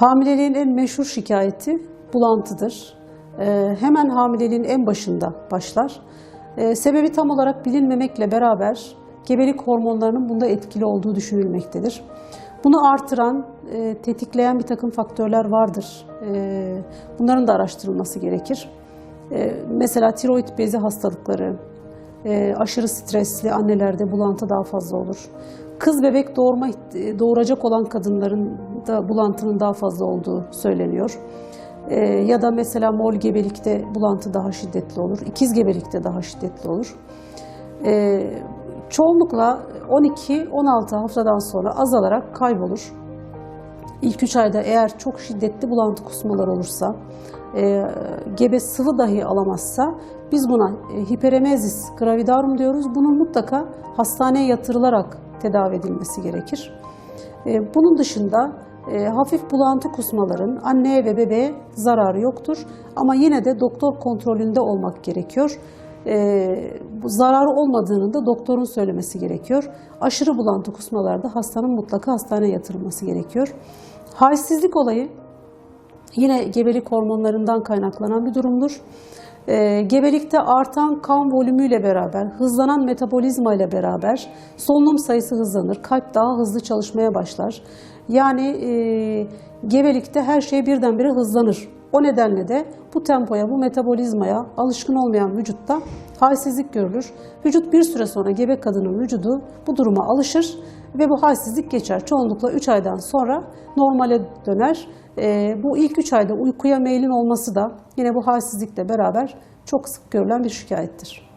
Hamileliğin en meşhur şikayeti bulantıdır. Ee, hemen hamileliğin en başında başlar. Ee, sebebi tam olarak bilinmemekle beraber gebelik hormonlarının bunda etkili olduğu düşünülmektedir. Bunu artıran, e, tetikleyen bir takım faktörler vardır. Ee, bunların da araştırılması gerekir. Ee, mesela tiroid bezi hastalıkları, e, aşırı stresli annelerde bulantı daha fazla olur. Kız bebek doğurma doğuracak olan kadınların da bulantının daha fazla olduğu söyleniyor. E, ya da mesela mol gebelikte bulantı daha şiddetli olur. İkiz gebelikte daha şiddetli olur. E, çoğunlukla 12-16 haftadan sonra azalarak kaybolur. İlk 3 ayda eğer çok şiddetli bulantı kusmalar olursa, e, gebe sıvı dahi alamazsa biz buna e, hiperemezis gravidarum diyoruz. Bunun mutlaka hastaneye yatırılarak tedavi edilmesi gerekir. E, bunun dışında e, hafif bulantı kusmaların anneye ve bebeğe zararı yoktur. Ama yine de doktor kontrolünde olmak gerekiyor. E, zararı olmadığını da doktorun söylemesi gerekiyor. Aşırı bulantı kusmalarda hastanın mutlaka hastaneye yatırılması gerekiyor. Halsizlik olayı yine gebelik hormonlarından kaynaklanan bir durumdur. E, gebelikte artan kan volümüyle beraber, hızlanan metabolizma ile beraber solunum sayısı hızlanır, kalp daha hızlı çalışmaya başlar. Yani e, gebelikte her şey birdenbire hızlanır. O nedenle de bu tempoya, bu metabolizmaya alışkın olmayan vücutta halsizlik görülür. Vücut bir süre sonra gebe kadının vücudu bu duruma alışır ve bu halsizlik geçer. Çoğunlukla 3 aydan sonra normale döner. Ee, bu ilk 3 ayda uykuya meylin olması da yine bu halsizlikle beraber çok sık görülen bir şikayettir.